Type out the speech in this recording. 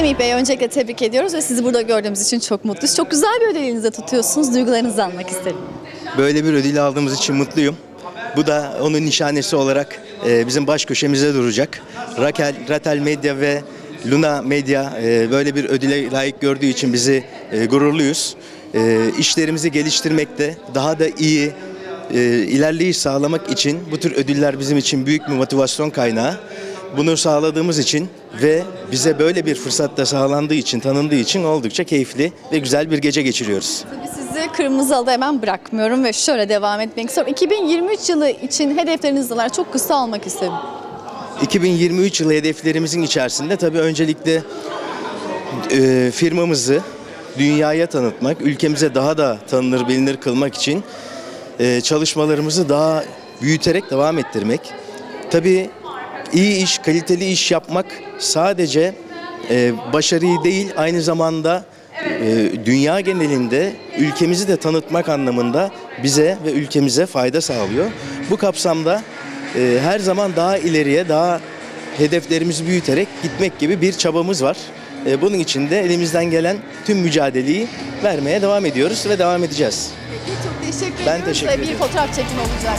Semih Bey öncelikle tebrik ediyoruz ve sizi burada gördüğümüz için çok mutluyuz. Çok güzel bir ödül elinizde tutuyorsunuz. Duygularınızı almak isterim. Böyle bir ödül aldığımız için mutluyum. Bu da onun nişanesi olarak e, bizim baş köşemize duracak. Rakel, Ratel Medya ve Luna Medya e, böyle bir ödüle layık gördüğü için bizi e, gururluyuz. İşlerimizi geliştirmekte daha da iyi ilerleyiş sağlamak için bu tür ödüller bizim için büyük bir motivasyon kaynağı. Bunu sağladığımız için ve bize böyle bir fırsat da sağlandığı için, tanındığı için oldukça keyifli ve güzel bir gece geçiriyoruz. Tabii sizi kırmızı halıda hemen bırakmıyorum ve şöyle devam etmek istiyorum. 2023 yılı için hedefleriniz neler? Çok kısa almak isterim. 2023 yılı hedeflerimizin içerisinde tabii öncelikle e, firmamızı dünyaya tanıtmak, ülkemize daha da tanınır bilinir kılmak için e, çalışmalarımızı daha büyüterek devam ettirmek. Tabii iyi iş, kaliteli iş yapmak sadece e, başarıyı değil aynı zamanda e, dünya genelinde ülkemizi de tanıtmak anlamında bize ve ülkemize fayda sağlıyor. Bu kapsamda e, her zaman daha ileriye, daha hedeflerimizi büyüterek gitmek gibi bir çabamız var. E, bunun için de elimizden gelen tüm mücadeleyi vermeye devam ediyoruz ve devam edeceğiz. Peki çok teşekkür Ben ediyorum. teşekkür Size bir ederim. fotoğraf çekimi olacak.